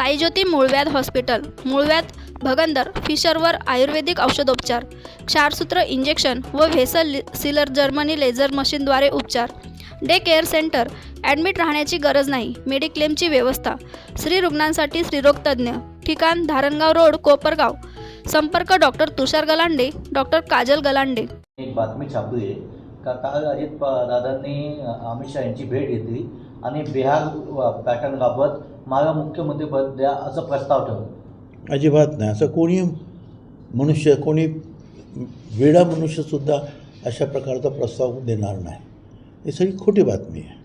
साईज्योती मूळव्याध हॉस्पिटल मूळव्याध भगंदर फिशरवर आयुर्वेदिक औषधोपचार क्षारसूत्र इंजेक्शन व व्हेसल सिलर जर्मनी लेझर मशीनद्वारे उपचार. डे केअर सेंटर ॲडमिट राहण्याची गरज नाही मेडिक्लेमची व्यवस्था. स्त्री रुग्णांसाठी स्त्रीरोगतज्ञ ठिकाण धारणगाव रोड कोपरगाव. संपर्क डॉक्टर तुषार गलांडे डॉक्टर काजल गलांडे. एक बातमी छापली आहे. का काल अजित दादांनी अमित शहा यांची भेट घेतली आणि बिहार पॅटर्नबाबत मला मुख्यमंत्रीपद द्या असं प्रस्ताव ठेवला अजिबात नाही. असं कोणी मनुष्य कोणी वेडा मनुष्यसुद्धा अशा प्रकारचा प्रस्ताव देणार नाही. ही सगळी खोटी बातमी आहे.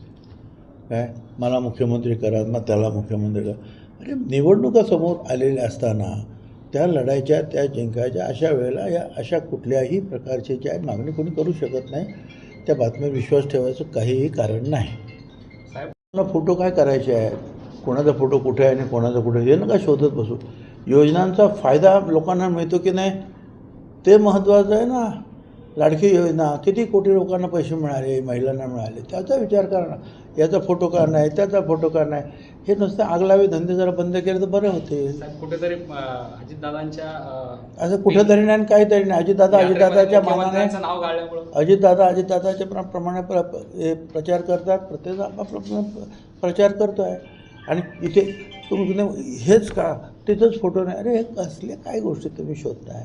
काय? मला मुख्यमंत्री करा मग त्याला मुख्यमंत्री करा. अरे निवडणुका समोर आलेल्या असताना त्या लढायच्या त्या जिंकायच्या अशा वेळेला या अशा कुठल्याही प्रकारची ज्या मागणी कोणी करू शकत नाही. त्या बातम्या विश्वास ठेवायचं काहीही कारण नाही. मला फोटो काय करायचे आहेत? कोणाचा फोटो कुठे आहे आणि कोणाचा कुठे आहे, हे नका शोधत बसू. योजनांचा फायदा लोकांना मिळतो की नाही ते महत्त्वाचं आहे ना. लाडकी योजना किती कोटी लोकांना पैसे मिळाले महिलांना मिळाले त्याचा विचार करा ना. याचा फोटो का नाही त्याचा फोटो का नाही हे नुसतं आगलावे धंदे जरा बंद केले तर बरे होते. कुठेतरी अजितदादांच्या असं कुठेतरी नाही काहीतरी नाही. अजितदादा अजितदादाच्या मानाने अजितदादा अजितदादाच्या प्र प्रमाणे प्र प्रचार करतात. प्रत्येक आपापला प्र- प्रचार करतो आहे आणि इथे तुम्ही हेच का? तिथंच फोटो नाही. अरे हे कसले काय गोष्टी तुम्ही शोधताय?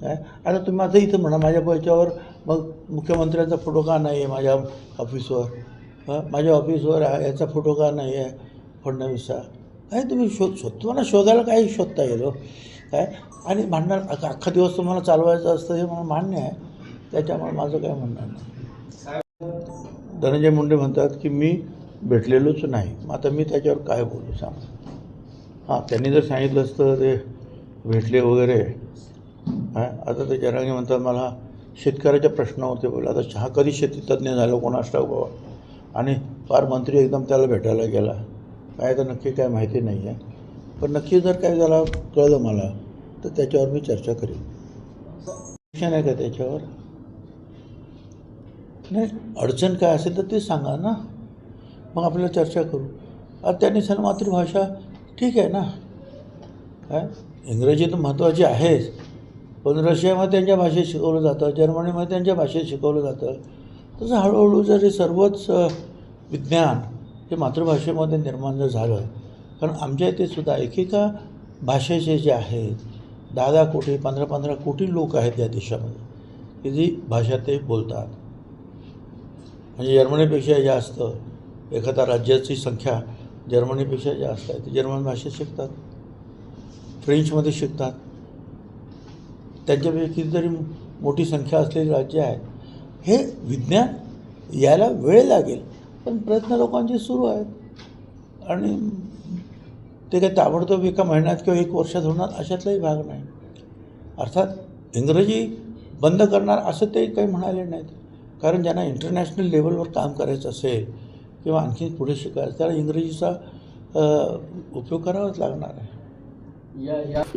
काय आता तुम्ही माझं इथं म्हणा माझ्या पैशावर मग मुख्यमंत्र्यांचा फोटो का नाही आहे माझ्या ऑफिसवर? माझ्या ऑफिसवर याचा फोटो का नाही आहे फडणवीसचा? काय तुम्ही शोध शोध तुम्हाला शोधायला काही शोधता येईल हो. काय आणि भांडणार अख्खा दिवस तुम्हाला चालवायचं असतं हे मला मान्य आहे. त्याच्यामुळे माझं काय म्हणणं नाही. धनंजय मुंडे म्हणतात की मी भेटलेलोच नाही. मग आता मी त्याच्यावर काय बोलू सांग? हां त्यांनी जर सांगितलं असतं ते भेटले वगैरे हां आता ते जरांगे म्हणतात मला शेतकऱ्याच्या प्रश्नावरती बोला आता चहा कधी शेतीतज्ञ झालं कोणास ठाऊक बाबा? आणि फार मंत्री एकदम त्याला भेटायला गेला. काय तर नक्की काय माहिती नाही आहे पण नक्की जर काय झाला कळलं मला तर त्याच्यावर मी चर्चा करेन. शिक्षण आहे का त्याच्यावर? नाही अडचण काय असेल तर ते सांगा ना. मग आपल्याला चर्चा करू. आता त्यांनी सण मातृभाषा ठीक आहे ना? काय? इंग्रजी तर महत्त्वाची आहेच. पण रशियामध्ये त्यांच्या भाषेत शिकवलं जातं जर्मनीमध्ये त्यांच्या भाषेत शिकवलं जातं. तसं हळूहळू जर हे सर्वच विज्ञान हे मातृभाषेमध्ये निर्माण जर झालं कारण आमच्या इथे सुद्धा एकेका भाषेचे जे आहेत दहा दहा कोटी पंधरा पंधरा कोटी लोक आहेत या देशामध्ये की जी भाषा ते बोलतात. म्हणजे जर्मनीपेक्षा जास्त एखाद्या राज्याची संख्या जर्मनीपेक्षा जास्त आहे ते जर्मन भाषेत शिकतात. फ्रेंचमध्ये शिकतात. त्यांच्यापैकी कितीतरी मोठी संख्या असलेली राज्य आहेत हे विज्ञान यायला वेळ लागेल पण प्रयत्न लोकांचे सुरू आहेत. आणि ते काही ताबडतोब एका महिन्यात किंवा एक वर्षात होणार अशातलाही भाग नाही. अर्थात इंग्रजी बंद करणार असं ते काही म्हणाले नाहीत. कारण ज्यांना इंटरनॅशनल लेवलवर काम करायचं असेल किंवा आणखी पुढे शिकायचं त्याला इंग्रजीचा उपयोग करावाच लागणार आहे.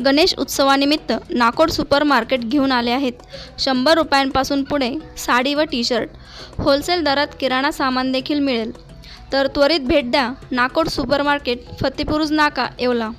गणेश उत्सवानिमित्त नाकोड सुपर मार्केट घेऊन आले आहेत. शंभर रुपयांपासून पुढे साडी व टी शर्ट होलसेल दरात किराणा सामान देखील मिळेल. तर त्वरित भेट द्या नाकोड सुपर मार्केट फतेपुरुज नाका येवला.